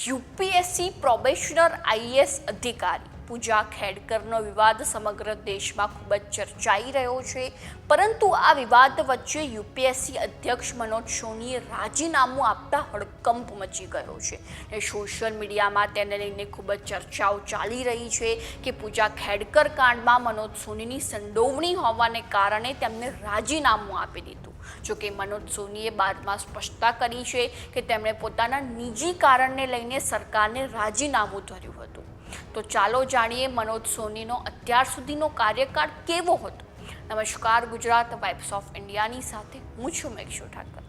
UPSC probationer IAS અધિકારી પૂજા ખેડકરનો વિવાદ સમગ્ર દેશમાં ખૂબ જ ચર્ચાઈ રહ્યો છે. પરંતુ આ વિવાદ વચ્ચે યુપીએસસી અધ્યક્ષ મનોજ સોનીએ રાજીનામું આપતા હડકંપ મચી ગયો છે ને સોશિયલ મીડિયામાં તેને લઈને ખૂબ જ ચર્ચાઓ ચાલી રહી છે કે પૂજા ખેડકર કાંડમાં મનોજ સોનીની સંડોવણી હોવાને કારણે તેમને રાજીનામું આપી દીધું. જોકે મનોજ સોનીએ બાદમાં સ્પષ્ટતા કરી છે કે તેમણે પોતાના નિજી કારણને લઈને સરકારને રાજીનામું ધર્યું હતું. તો ચાલો જાણીએ મનોજ સોનીનો અત્યાર સુધીનો કાર્યકાળ કેવો હતો. નમસ્કાર, ગુજરાત વાઇબ્સ ઓફ ઇન્ડિયાની સાથે હું છું મેક્ષો ઠાકર.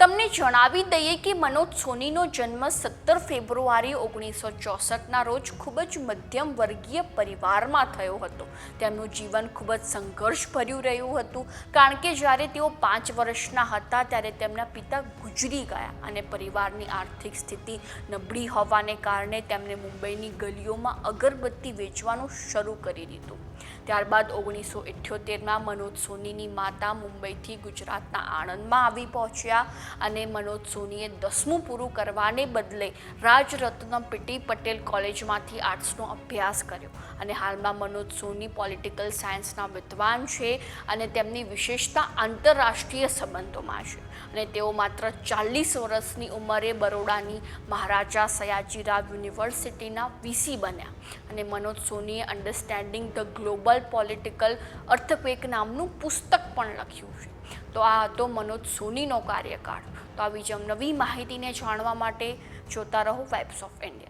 તમને જણાવી દઈએ કે મનોજ સોનીનો જન્મ સત્તર ફેબ્રુઆરી ઓગણીસો ચોસઠના રોજ ખૂબ જ મધ્યમ વર્ગીય પરિવારમાં થયો હતો. તેમનું જીવન ખૂબ જ સંઘર્ષભર્યું રહ્યું હતું, કારણ કે જ્યારે તેઓ પાંચ વર્ષના હતા ત્યારે તેમના પિતા ગુજરી ગયા અને પરિવારની આર્થિક સ્થિતિ નબળી હોવાને કારણે તેમણે મુંબઈની ગલીઓમાં અગરબત્તી વેચવાનું શરૂ કરી દીધું. ત્યારબાદ ઓગણીસો ઇઠ્યોતેરમાં મનોજ સોનીની માતા મુંબઈથી ગુજરાતના આણંદમાં આવી પહોંચ્યા અને મનોજ સોનીએ દસમું પૂરું કરવાને બદલે રાજરત્ન પીટી પટેલ કોલેજમાંથી આર્ટ્સનો અભ્યાસ કર્યો. અને હાલમાં મનોજ સોની પોલિટિકલ સાયન્સના વિદ્વાન છે અને તેમની વિશેષતા આંતરરાષ્ટ્રીય સંબંધોમાં છે. અને તેઓ માત્ર ચાલીસ વર્ષની ઉંમરે બરોડાની મહારાજા સયાજીરાવ યુનિવર્સિટીના વીસી બન્યા. અને Manoj સોનીએ understanding the global political earthquake નામનું પુસ્તક પણ લખ્યું છે. તો આ હતો મનોજ સોનીનો કાર્યકાળ. તો આવી જ નવી માહિતીને જાણવા માટે જોતા રહો વાઇબ્સ ઓફ ઇન્ડિયા